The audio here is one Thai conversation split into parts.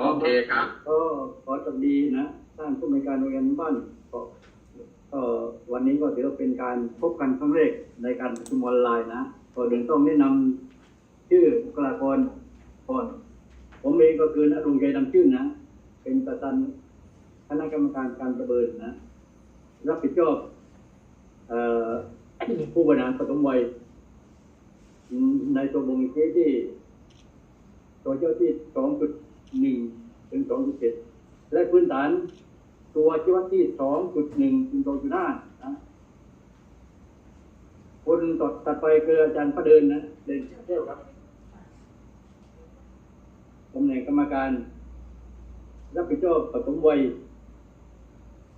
โอเคครับก็ขอสวัสดีนะท่านผู้อำนการโรงเรียนบ้านก็วันนี้ก็ถือว่าเป็นการพบกันครั้งแรกในการประชุมออนไลน์นะก่อนอื่นต้องแนะนำชื่อบุคลากรก่อนผมเองก็คือนรงใจดำชื่นนะเป็นประธานคณะกรรมการการประเมินนะ รับผิดชอบเอ่อผู้บริหารปฐมวัยในตัวบ่งชี้ที่ตัวเจ้าที่สองจุด หนึ่งถึงสองจุดเจ็ดและพื้นฐานตัวชี้วัดที่สองจุดหนึ่งถึงสองจุดห้านะคนต่อตัดไปคืออาจารย์พระเดินนะเดินเที่ยวครับตำแหน่งกรรมการ รับผิดชอบปฐมวัย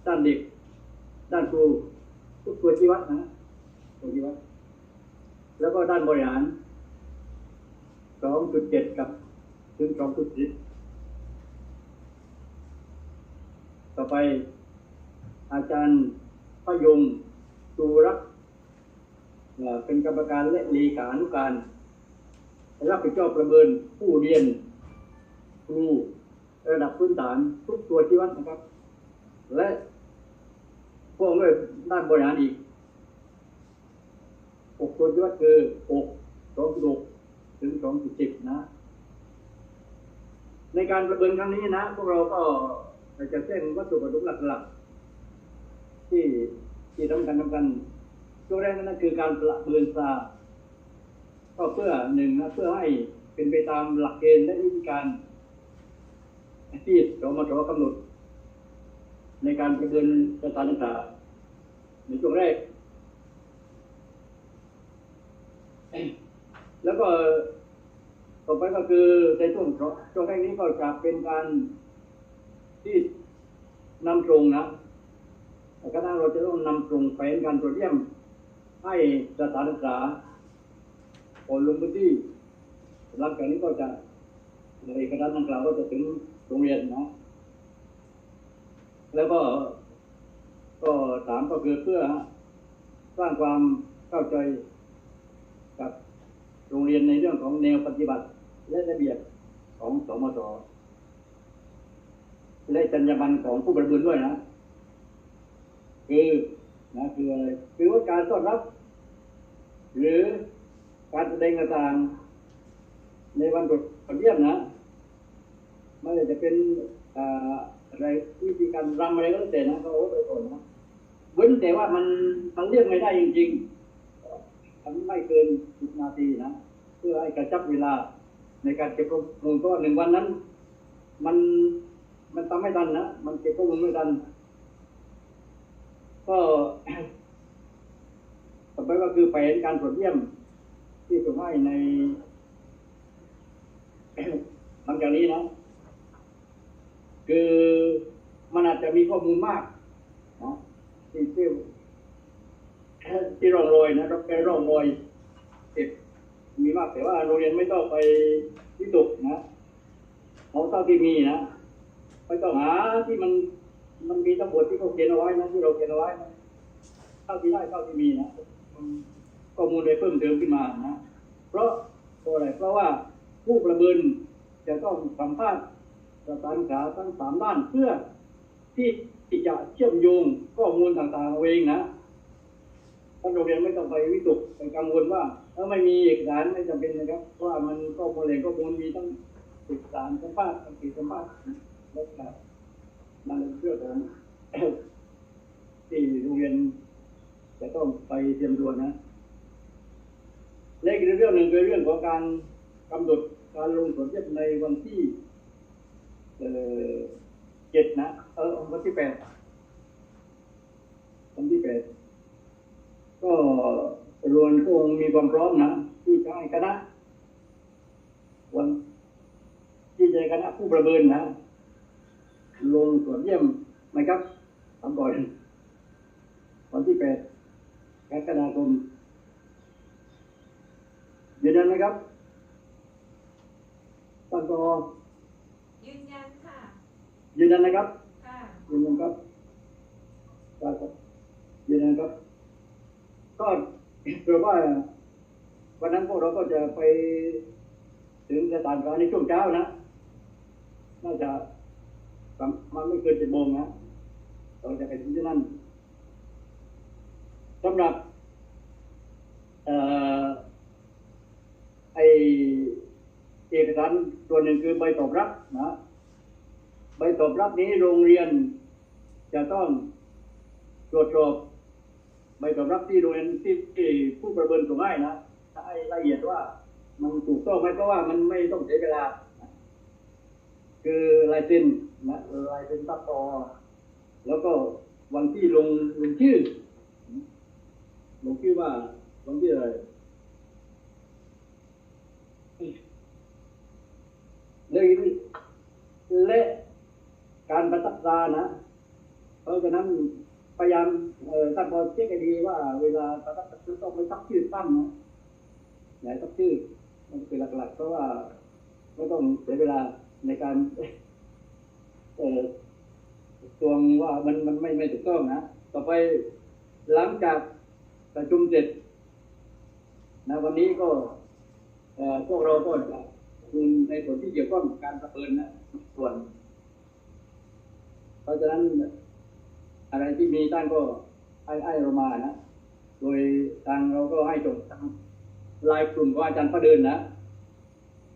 ด้านเด็ก ด้านครูทุกตัวชี้วัดนะตัวชี้วัด แล้วก็ด้านบริหารสองจุดเจ็ดกับถึงสองจุดสิบ ต่อไป อาจารย์พยงตูรักเป็นกรรมการและเลขานุการรับผิดชอบประเมินผู้เรียนครูระดับพื้นฐานทุกตัวชี้วัดนะครับ และพวกด้วยด้านบริหารอีกหกตัวชี้วัดคือหกสองจุดหกถึงสองจุดสิบนะในการประเมินครั้งนี้นะ พวกเราก็ จะแจ้งวัตถุประสงค์หลักๆที่ที่สำคัญสำคัญตัวแรกนั่นคือการประเมินซาก็เพื่อหนึ่งนะเพื่อให้เป็นไปตามหลักเกณฑ์และวิธีการที่สมทกำหนด ในการประเมินสถานศึกษาในช่วงแรก แล้วก็ต่อไปก็คือในช่วงช่วงแรกนี้ก็จะเป็นการ ที่นำตรงนะคณะเราจะต้องนำตรงแผนการตรวจเยี่ยม ให้สถานศึกษาโอลงพื้นที่หลังจากนี้ก็จะในคณะดังกล่าวก็จะถึงโรงเรียนนะ แล้วก็ ก็สามก็คือเพื่อสร้างความเข้าใจกับโรงเรียนในเรื่องของแนวปฏิบัติและระเบียบของสมศ และจรรยาบรรณของผู้ประเมินด้วยนะคือนะคืออะไรคือว่าการต้อนรับ หรือการแสดงต่างในวันตรวจเยี่ยมนะไม่ว่าจะเป็นอ่าอะไรวิธีการรำอะไรก็แล้วแต่นะก็โอ้ไปก่อนนะเว้นแต่ว่ามันมันเรียกไม่ได้จริงๆทำไม่เกินสิบนาทีนะเพื่อให้กระชับเวลาในการเก็บข้อมูลเพราะว่าหนึ่งวันนั้น มัน มันทำไม่ทันนะ มันเก็บข้อมูลไม่ทัน ก็ต่อไปก็คือแผนการตรวจเยี่ยม ที่ส่งให้ในหลังจากนี้นะ คือมันอาจจะมีข้อมูลมากนะที่ที่ที่ร่องรอยนะครับแค่ร่องรอยติดมีมากแต่ว่าโรงเรียนไม่ต้องไปวิตกนะเอาเท่าที่มีนะ ไม่ต้องหาที่มันมันมีทั้งหมดที่เขาเขียนเอาไว้นะที่เราเขียนเอาไว้นะเท่าที่ได้เท่าที่มีนะข้อมูลได้เพิ่มเติมขึ้นมานะเพราะเพราะอะไรเพราะว่าผู้ประเมินจะต้องสัมภาษณ์สถานศึกษาทั้งสามด้านเพื่อที่จะเชื่อมโยงข้อมูลต่างๆเอาเองนะท่านโรงเรียนไม่ต้องไปวิตกไปกังวลว่าถ้าไม่มีเอกสารไม่จำเป็นนะครับเพราะว่ามันก็มูลแหล่งข้อมูลมีตั้งสิบสามสัมภาษณ์ตั้งสี่สัมภาษณ์ แล้วก็นั่นเป็นเรื่องของที่โรงเรียนจะต้องไปเตรียมตัวนะและอีกเรื่องหนึ่งคือเรื่องของการกำหนดการลงสนเทียบในวันที่เจ็ดนะ เออวันที่แปดวันที่แปดก็รวนก็คงมีความพร้อมนะที่จะให้คณะวันที่จะให้คณะผู้ประเมินนะ ลงตรวจเยี่ยมไหมครับทำก่อนวันที่แปดกรกฎาคมยืนยันไหมครับตั้งต่อยืนยันค่ะ ยืนยันนะครับ ค่ะ ยืนยันครับได้ครับ ยืนยันครับ ก็เผื่อว่าวันนั้นพวกเราก็จะไป ถึงสถานการณ์ในช่วงเช้านะ น่าจะประ มันไม่เกินเจ็ดโมงนะเราจะไปถึงที่นั่นสำหรับเอ่อไอเอกสารตัวหนึ่งคือใบตอบรับนะใบตอบรับนี้โรงเรียนจะต้องตรวจสอบใบตอบรับที่โรงเรียนที่ที่ผู้ประเมินส่งให้นะให้ละเอียดว่ามันถูกต้องไหมเพราะว่ามันไม่ต้องเสียเวลา คือลายเซ็น นะลายเซ็นตัดต่อแล้วก็วันที่ลงลงชื่อลงชื่อว่าลงชื่ออะไรเลยและการประทับตรานะ เพราะฉะนั้นพยายามเอ่อท่านพอเช็คให้ดีว่าเวลาประทับตราต้องไม่ทับชื่อตั้งนะอย่าให้ทับชื่อมันคือหลักๆเพราะว่าไม่ต้องเสียเวลาในการ ตวงว่ามันมันไม่ไม่ถูกต้องนะต่อไปหลังจากประชุมเสร็จนะวันนี้ก็พวกเราก็จะในส่วนที่เกี่ยวข้องกับการประเมินนะส่วน เพราะฉะนั้นอะไรที่มีท่านก็ให้ให้เรามานะ โดยทางเราก็ให้จบทางไลายกลุ่มของอาจารย์พระเดินนะ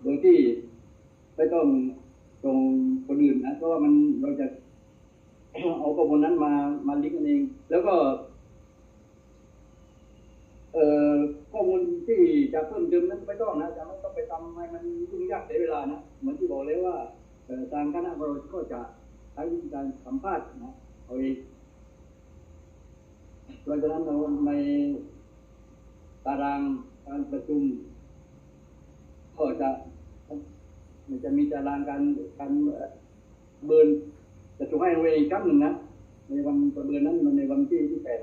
โดยที่ไม่ต้องส่ง คนอื่นนะเพราะว่ามันเราจะเอาข้อมูลนั้นมามาลิงก์กันเอง แล้วก็ เอ่อข้อมูลที่จะเพิ่มเติมนั้นไม่ต้องนะจะไม่ต้องไปทำให้มันยุ่งยากเสียเวลานะเหมือนที่บอกเลยว่าทางคณะบริก็จะใช้วิธีการสัมภาษณ์นะเอาเองเพราะฉะนั้นเราในตารางการประชุมก็จะ มันจะมีตารางการการเอ่อเบิร์นจะถูกให้เอาไว้อีกครั้งหนึ่งนะในวันประเบินนั้นมันในวันที่ที่แปด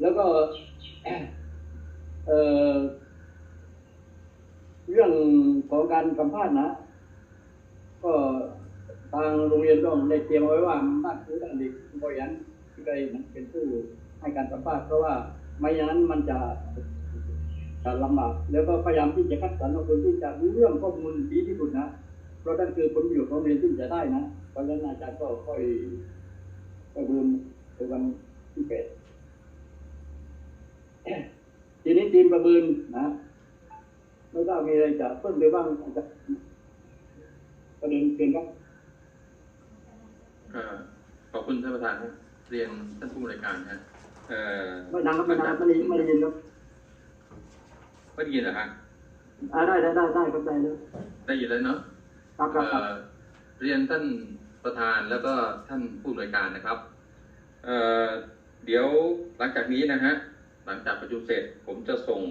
แล้วก็เออเรื่องของการสัมภาษณ์นะ ก็ทางโรงเรียนต้องได้เตรียมไว้ว่าบ้านครูและเด็กบริหารที่ได้เป็นผู้ให้การสัมภาษณ์เพราะว่าไม่อย่างนั้นมันจะ ลำบากแล้วก็พยายามที่จะคัดสรรเอาคนที่จะรู้เรื่องข้อมูลดีที่สุดนะเพราะนั่นคือผลประโยชน์ของโรงเรียนที่จะได้นะเพราะฉะนั้นอาจารย์ก็ค่อยค่อยดูในวันที่แปดทีนี้ทีมประเมินนะไม่ทราบมีอะไรจะเพิ่มเติมบ้างอาจจะประเด็นเกินครับเอ่อขอบคุณท่านประธานครับเรียนท่านผู้บริการนะฮะเอ่อไม่ดังครับไม่ดังครับไม่ได้ไม่ได้ยินครับ ไม่ได้ยินเหรอฮะอ่าได้ได้ได้ได้ครับได้เลยได้ยินแล้วเนาะครับครับครับเอ่อเรียนท่านประธานแล้วก็ท่านผู้บริการนะครับเอ่อเดี๋ยวหลังจากนี้นะฮะหลังจากประชุมเสร็จผมจะส่ง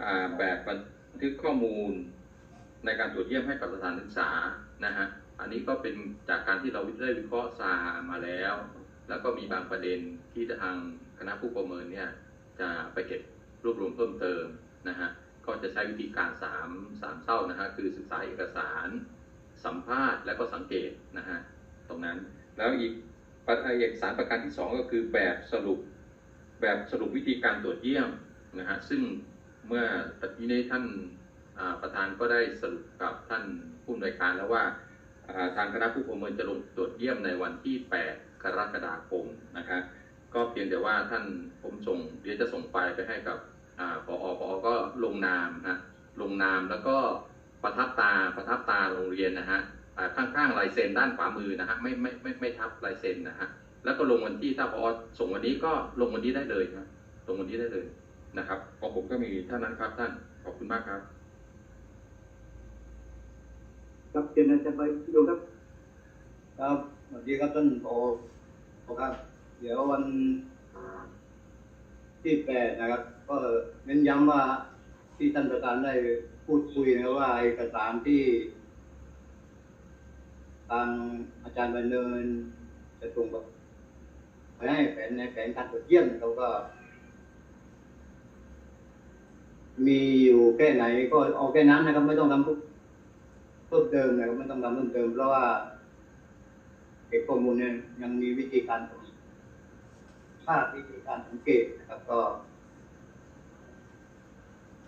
อ่าแบบบันทึกข้อมูลในการตรวจเยี่ยมให้กับสถานศึกษานะฮะอันนี้ก็เป็นจากการที่เราได้วิเคราะห์ซามาแล้ว แล้วก็มีบางประเด็นที่ทางคณะผู้ประเมินเนี่ยจะไปเก็บรวบรวมเพิ่มเติม นะฮะก็จะใช้วิธีการสามสามเท่านะฮะคือศึกษาเอกสาร สัมภาษณ์และก็สังเกตนะฮะตรงนั้นแล้วอีกเอกสารประการที่สองก็คือแบบสรุปแบบสรุปวิธีการตรวจเยี่ยมนะฮะซึ่งเมื่อตะกี้นี้ท่านประธานก็ได้สรุปกับท่านผู้อำนวยการแล้วว่าทางคณะผู้ประเมินจะลงตรวจเยี่ยมในวันที่ 8 กรกฎาคมนะคะก็เพียงแต่ว่าท่านผมส่งเดี๋ยวจะส่งไฟล์ไปให้กับ อ่าปอปอก็ลงนามนะลงนามแล้วก็ประทับตาประทับตาโรงเรียนนะฮะอ่ข้างๆลายเซ็นด้านขวามือนะฮะไม่ไม่ไม่ไม่ทับลายเซ็นนะฮะแล้วก็ลงวันที่ถ้าพอส่งวันนี้ก็ลงวันนี้ได้เลยนะลงวันนี้ได้เลยนะครับของผมก็มีเท่านั้นครับท่านขอบคุณมากครับครับเชิญอาจารย์ไปดูครับครับสวัสดีครับท่านโอครับ เดี๋ยววัน ที่แปดนะครับ ก็เน้นย้ำว่าที่ท่านประธานได้พูดคุยนะว่าเอกสารที่ทางอาจารย์บรรเนินจะส่งไปให้แผนในแผนการตรวจเยี่ยมเราก็ มีอยู่แค่ไหนก็เอาแค่นั้นนะครับ ไม่ต้องทำเพิ่มเติมนะครับไม่ต้องทำเพิ่มเติม เพราะว่าเก็บข้อมูลเนี่ยยังมีวิธีการ ภาพวิธีการสังเกตนะครับก็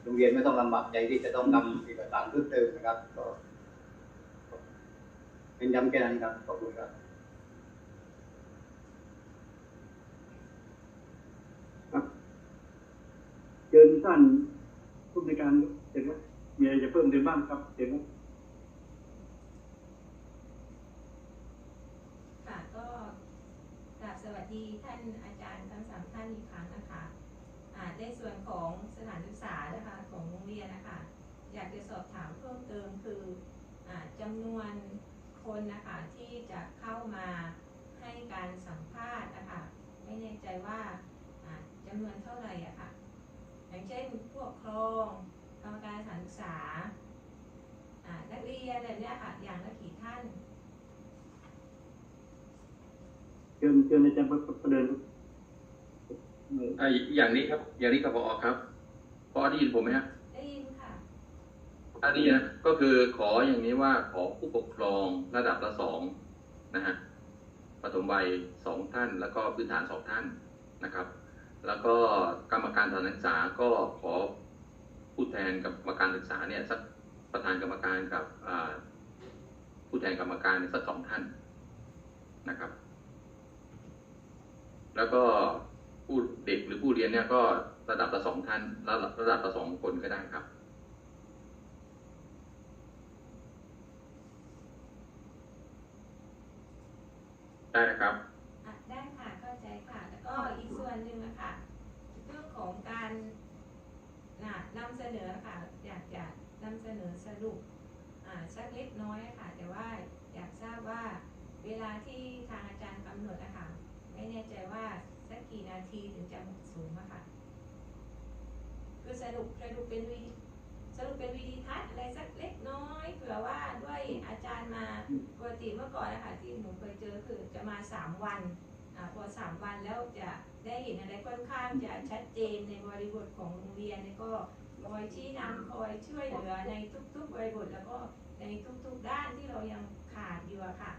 โรงเรียนไม่ต้องลำบากใจที่จะต้องทำเอกสารเพิ่มเติมนะครับ ก็เป็นย้ำแค่นั้นครับขอบคุณครับเชิญท่านผู้ในการเห็นไหมมีอะไรจะเพิ่มเติมบ้างครับเห็นไหม ค่ะก็กราบสวัสดีท่านอาจารย์ทั้งสานอีกครั้งนะคะในส่วนของสถานศึกษานะคะของโรงเรียนนะคะอยากจะสอบถามเพิ่มเติมคืออาจำนวนคนนะคะที่จะเข้ามาให้การสัมภาษณ์นะคะไม่แน่ใจว่าอ่าจำนวนเท่าไหร่อะค่ะอย่างเช่นผู้ปกครองกรรมการสถานศึกษานักเรียนอะไรเนี้ยค่ะอย่างละกี่ท่านเชิญเชิญอาจารย์ประเดิน ครับเอออ่าอย่างนี้ครับ อย่างนี้ครับพอครับพอได้ยินผมไหมฮะได้ยินค่ะอันนี้นะก็คือขออย่างนี้ว่าขอผู้ปกครองระดับละสองนะฮะปฐมวัยสองท่าน แล้วก็พื้นฐานสองท่านนะครับ แล้วก็กรรมการสถานศึกษาก็ขอผู้แทนกรรมการศึกษาเนี่ยสักประธานกรรมการกับอ่าผู้แทนกรรมการเนี่ยสักสองท่านนะครับ แล้วก็ ผู้เด็กหรือผู้เรียนเนี่ยก็ระดับละสองท่านระดับระดับละสองคนก็ได้ครับ ได้นะครับได้ค่ะเข้าใจค่ะแล้วก็อีกส่วนหนึ่งนะคะเรื่องของการน่ะนำเสนอค่ะอยากจะนำเสนอสรุปอ่าสักเล็กน้อยค่ะ แต่ว่าอยากทราบว่าเวลาที่ทางอาจารย์กำหนดนะคะไม่แน่ใจว่า สักกี่นาทีถึงจะเหมาะสมอะค่ะคือสรุปสรุปเป็นวีสรุปเป็นวิดีทัศน์อะไรสักเล็กน้อยเผื่อว่าด้วยอาจารย์มาปกติเมื่อก่อนนะคะที่หนูเคยเจอคือจะมาสามวันอพอสามวันแล้วจะได้เห็นอะไรค่อนข้างจะชัดเจนในบริบทของโรงเรียนก็คอยชี้นำคอยช่วยเหลือในทุกๆบริบทแล้วก็ในทุกๆด้านที่เรายังขาดอยู่อะค่ะ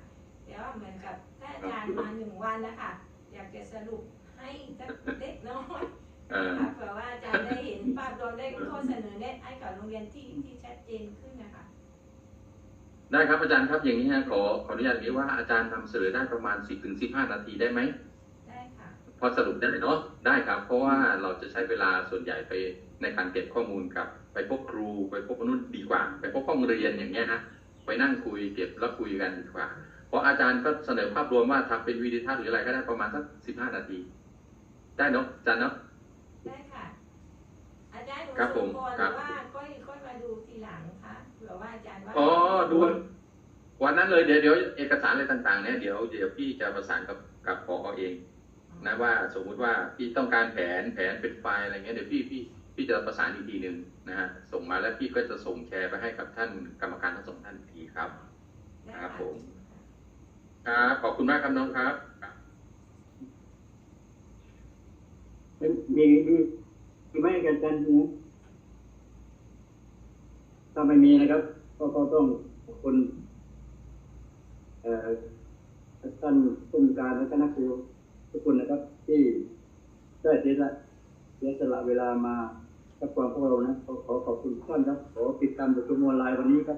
แต่ว่าเหมือนกับถ้าอาจารย์มาหนึ่งวันนะคะอยากจะสรุป ให้สักเล็กน้อยเออนะคะเผื่อว่าอาจารย์ได้เห็นภาพรวมได้ข้อเสนอแนะให้กับโรงเรียนที่ที่ชัดเจนขึ้นนะคะได้ครับอาจารย์ครับอย่างนี้ฮะขอขออนุญาตอย่างนี้ว่าอาจารย์ทำเสนอได้ประมาณ 10ถึง15 นาทีได้ไหมได้ค่ะพอสรุปได้เนาะได้ครับ เพราะว่าเราจะใช้เวลาส่วนใหญ่ไปในการเก็บข้อมูลกับ ไปพบครูไปพบมนุษย์ดีกว่า ไปพบห้องเรียนอย่างเงี้ยนะไปนั่งคุยเก็บแล้วคุยกันดีกว่า เพราะอาจารย์ก็เสนอภาพรวมว่าทำเป็นวิดีทัศน์หรืออะไรก็ได้ประมาณสัก15 นาที ได้เนาะอาจารย์เนาะ ได้ค่ะ อาจารย์หนูครับผมส่งก่อนหครัรืบ อว่าค่อยค่อยมาดูทีหลังคะเผื่อว่าอาจารย์ว่าอ๋อดูวันนั้นเลยเดี๋ยวเดี๋ยวเอกสารอะไรต่างๆเนี่ยเดี๋ยวเดี๋ยวพี่จะประสานกับกับพอเองนะว่าสมมุติว่าพี่ต้องการแผนแผนเป็นไฟล์อะไรเงี้ยเดี๋ยวพี่พี่พี่จะประสานอีกทีหนึ่งนะฮะส่งมาแล้วพี่ก็จะส่งแชร์ไปให้กับท่านกรรมการทั้งสองท่านอีกทีครับ ได้ครับะผม ครับขอบคุณมากครับน้องครับ มีมีมีไหมอาจารย์นะถ้าไม่มีนะครับ ก็ก็ต้องขอบคุณเอ่อท่านผู้การและคณะครูทุกคนนะครับ ที่ได้เสียสละเสียสละเวลามากับความพวกเรานะขอขอบคุณท่านครับ ขอติดตามประชุมออนไลน์วันนี้ครับ